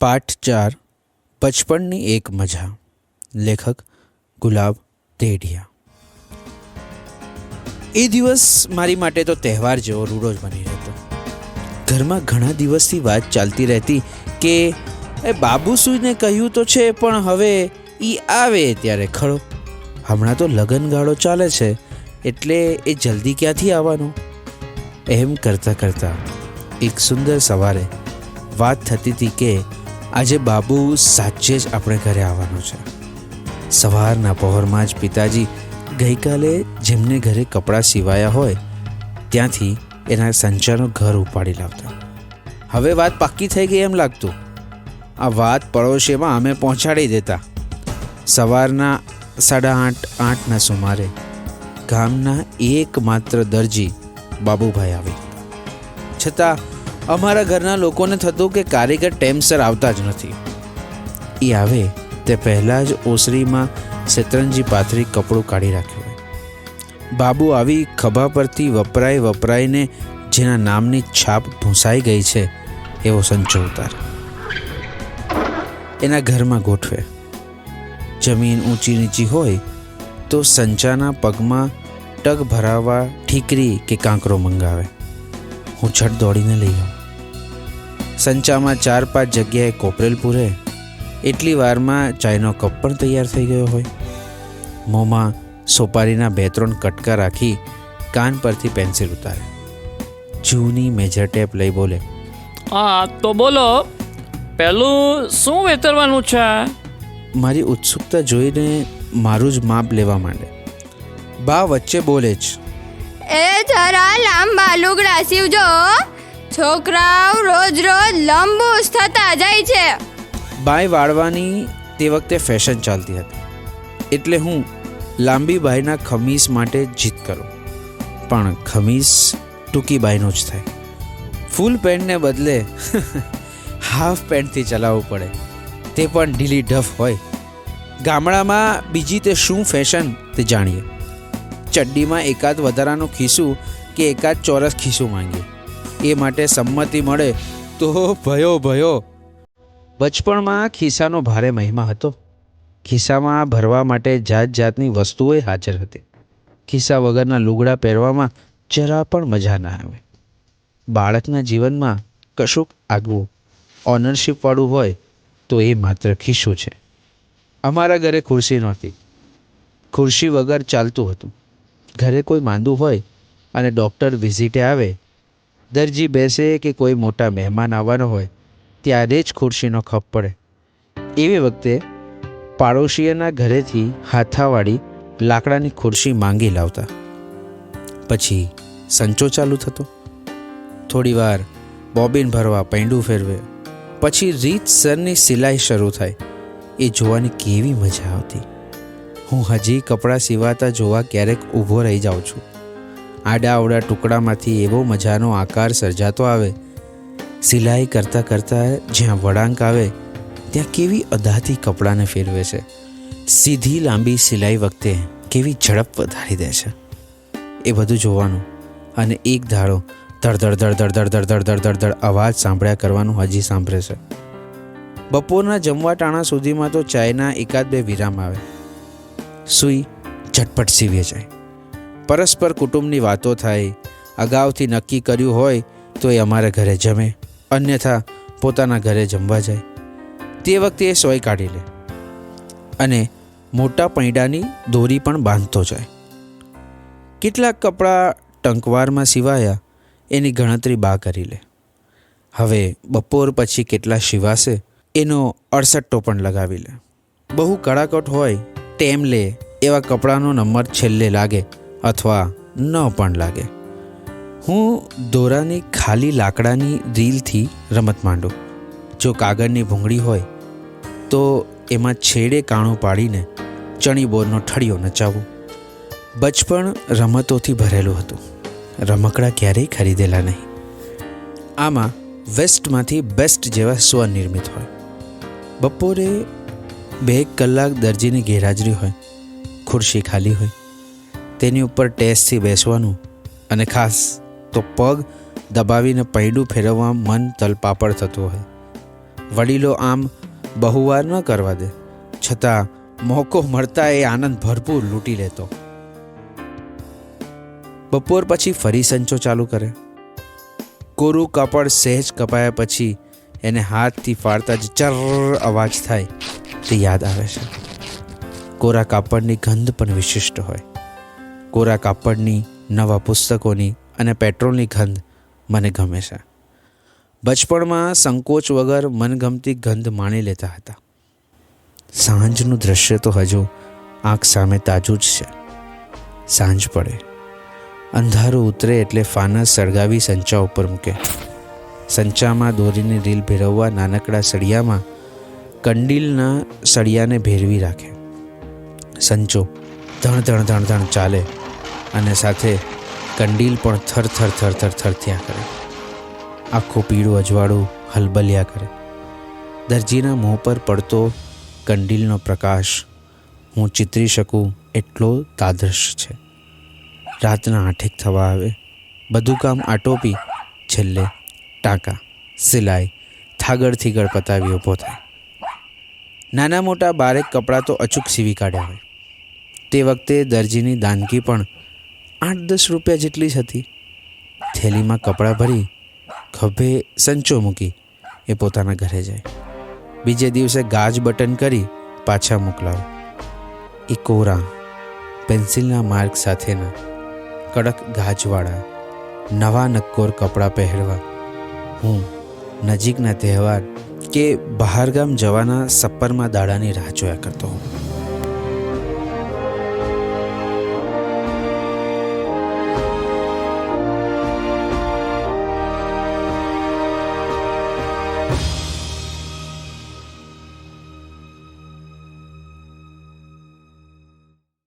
પાઠ ચાર બચપણની એક મજા. લેખક ગુલાબ તેડિયા. એ દિવસ મારી માટે તો તહેવાર જેવો રૂડો જ બની રહેતો. ઘરમાં ઘણા દિવસથી વાત ચાલતી રહેતી કે, એ બાબુસુને કહ્યું તો છે, પણ હવે એ આવે ત્યારે ખરો. હમણાં તો લગનગાળો ચાલે છે, એટલે એ જલ્દી ક્યાંથી આવવાનો? એમ કરતાં કરતાં એક સુંદર સવારે વાત થતી હતી કે આજે બાબુ સાચે જ આપણે ઘરે આવવાનો છે. સવારના પહોરમાં જ પિતાજી ગઈકાલે જેમને ઘરે કપડાં સિવાયા હોય, ત્યાંથી એના સંચારનું ઘર ઉપાડી લાવતા. હવે વાત પાક્કી થઈ ગઈ એમ લાગતું. આ વાત પડોશીમાં અમે પહોંચાડી દેતા. સવારના સાડા આઠ, આઠના સુમારે ગામના એકમાત્ર દરજી બાબુભાઈ આવી. છતાં અમારા ઘરના લોકોને થતું કે કારીગર ટેમસર આવતા જ નથી. એ આવે તે પહેલાં જ ઓસરીમાં શેતરંજી પાથરી કપડું કાઢી રાખ્યું હોય. બાબુ આવી ખભા પરથી વપરાય વપરાઈને જેના નામની છાપ ભૂંસાઈ ગઈ છે એવો સંચો ઉતાર. એના ઘરમાં ગોઠવે. જમીન ઊંચી નીચી હોય તો સંચાના પગમાં ટગ ભરાવવા ઠીકરી કે કાંકરો મંગાવે. હું છટ દોડીને લઈ આવું. સંચામાં ચાર પાંચ જગ્યાએ કોપરેલ પૂરે. એટલી વારમાં ચાયનો કપ પણ તૈયાર થઈ ગયો હોય. મોંમાં સોપારીના બે ત્રણ કટકા રાખી કાન પરથી પેન્સિલ ઉતારે. જૂની મેજર ટેપ લઈ બોલે હા તો બોલો પહેલું શું વેતરવાનું છે? મારી ઉત્સુકતા જોઈને મારું જ માપ લેવા માંડે. બા વચ્ચે બોલે જ એ જરા લાંબા લુગડા સીવજો. છોકરાઓ રોજ રોજ લંબુ જ થતા જાય છે. બાય વાળવાની તે વખતે ફેશન ચાલતી હતી. એટલે હું લાંબી બાયના ખમીસ માટે જીત કરું. પણ ખમીસ ટૂંકી બાયનો જ થાય. ફૂલ પેન્ટને બદલે હાફ પેન્ટથી ચલાવવું પડે. તે પણ ઢીલી ઢફ હોય. ગામડામાં બીજી તે શું ફેશન તે જાણીએ. ચડ્ડીમાં એકાદ વધારાનું ખીસું કે એકાદ ચોરસ ખીસું માંગીએ. એ માટે સંમતિ મળે તો ભયો ભયો. બચપણમાં ખિસ્સાનો ભારે મહિમા હતો. ખિસ્સામાં ભરવા માટે જાત જાતની વસ્તુઓ હાજર હતી. ખિસ્સા વગરના લુગડા પહેરવામાં જરા પણ મજા ના આવે. બાળકના જીવનમાં કશુંક આગવું ઓનરશીપવાળું હોય તો એ માત્ર ખિસ્સું છે. અમારા ઘરે ખુરશી નહોતી. ખુરશી વગર ચાલતું હતું. ઘરે કોઈ માંદું હોય અને ડૉક્ટર વિઝિટે આવે દરજી બેસે કે કોઈ મોટા મહેમાન આવવાનો હોય, ત્યારે જ ખુરશીનો ખપ પડે. એવી વખતે પાડોશીઓના ઘરેથી હાથાવાળી લાકડાની ખુરશી માંગી લાવતા. પછી સંચો ચાલુ થતો. થોડીવાર બોબિન ભરવા પૈંડું ફેરવે. પછી રીતસરની સિલાઈ શરૂ થાય. એ જોવાની કેવી મજા આવતી. હું હજી કપડાં સીવાતા જોવા ક્યારેક ઊભો રહી જાઉં છું. આડાઅવડા ટુકડામાંથી એવો મજાનો આકાર સર્જાતો આવે સિલાઈ કરતાં કરતાં જ્યાં વળાંક આવે ત્યાં કેવી અદાથી કપડાને ફેરવે છે સીધી લાંબી સિલાઈ વખતે કેવી ઝડપ વધારી દે છે એ બધું જોવાનું અને એક ધાડો ધડધડ ધડધડ ધડધડ ધડધડ ધડ અવાજ સાંભળ્યા કરવાનું હજી સાંભળે છે બપોરના જમવા ટાણા સુધીમાં તો ચાયના એકાદ બે વિરામ આવે સૂઈ ઝટપટ સીવીએ જાય પરસ્પર કુટુંબની વાતો થાય, અગાઉથી નક્કી કર્યું હોય તો એ અમારા ઘરે જમે, અન્યથા પોતાના ઘરે જમવા જાય. તે વખતે એ સોય કાઢી લે અને મોટા પૈડાની દોરી પણ બાંધતો જાય. કેટલાક કપડાં ટંકવારમાં સિવાયા એની ગણતરી બા કરી લે. હવે બપોર પછી કેટલા સિવાશે એનો અડસટ્ટો પણ લગાવી લે. બહુ કડાકટ હોય તેમ લે, એવા કપડાનો નંબર છેલ્લે લાગે અથવા ન પણ લાગે. હું દોરાની ખાલી લાકડાની રીલથી રમત માંડું. જો કાગળની ભૂંગળી હોય, તો એમાં છેડે કાણું પાડીને ચણી બોરનો ઠળિયો નચાવું. બચપણ રમતોથી ભરેલું હતું. રમકડા ક્યારેય ખરીદેલા નહીં. આમાં વેસ્ટમાંથી બેસ્ટ જેવા સ્વનિર્મિત હોય. બપોરે બે કલાક દરજીની ગેરહાજરી હોય, ખુરશી ખાલી હોય તેની ઉપર ટેસ્ટથી બેસવાનું અને ખાસ તો પગ દબાવીને પૈડું ફેરવવા મન તલપાપડ થતું હોય. વડીલો આમ બહુવાર ન કરવા દે, છતાં મોકો મળતા એ આનંદ ભરપૂર લૂંટી લેતો. બપોર પછી ફરી સંચો ચાલુ કરે. કોરું કાપડ સહેજ કપાયા પછી એને હાથથી ફાડતા જ ચર અવાજ થાય તે યાદ આવે છે. કોરા કાપડની ગંધ પણ વિશિષ્ટ હોય. કોરા કાપડની, નવા પુસ્તકોની અને પેટ્રોલની ગંધ મને ગમે છે. બચપણમાં સંકોચ વગર મનગમતી ગંધ માણી લેતા હતા. સાંજનું દૃશ્ય તો હજુ આંખ સામે તાજું જ છે. સાંજ પડે. અંધારું ઉતરે એટલે ફાનસ સળગાવી સંચા ઉપર મૂકે. સંચામાં દોરીને રીલ ભેરવવા નાનકડા સળિયામાં કંડીલના સળિયાને ભેરવી રાખે. સંચો ધણ ધણ ધણ ધણ ચાલે. અને સાથે કંડીલ પણ થર થર થર થર થર થયા કરે. આખું પીળું અજવાળું હલબલ્યા કરે. દરજીના મોં પર પડતો કંડીલનો પ્રકાશ હું ચિતરી શકું એટલો તાદૃશ છે. રાતના આઠેક થવા આવે. બધું કામ આટોપી છેલ્લે ટાંકા, સિલાઈ, થાગળથી ગળપતાવી પતાવી ઊભો થાય. નાના મોટા બારેક કપડાં તો અચૂક સીવી કાઢ્યા હોય. તે વખતે દરજીની દાનગી પણ આઠ દસ રૂપિયા જેટલી જ હતી. થેલીમાં કપડાં ભરી, ખભે સંચો મૂકી એ પોતાના ઘરે જાય. બીજે દિવસે ગાજ બટન કરી પાછા મોકલાવે. એ કોરા પેન્સિલના માર્ક સાથેના કડક ગાજવાળા નવા નક્કોર કપડાં પહેરવા. હું નજીકના તહેવાર કે બહારગામ જવાના સપ્પરમાં દાડાની રાહ જોયા કરતો હું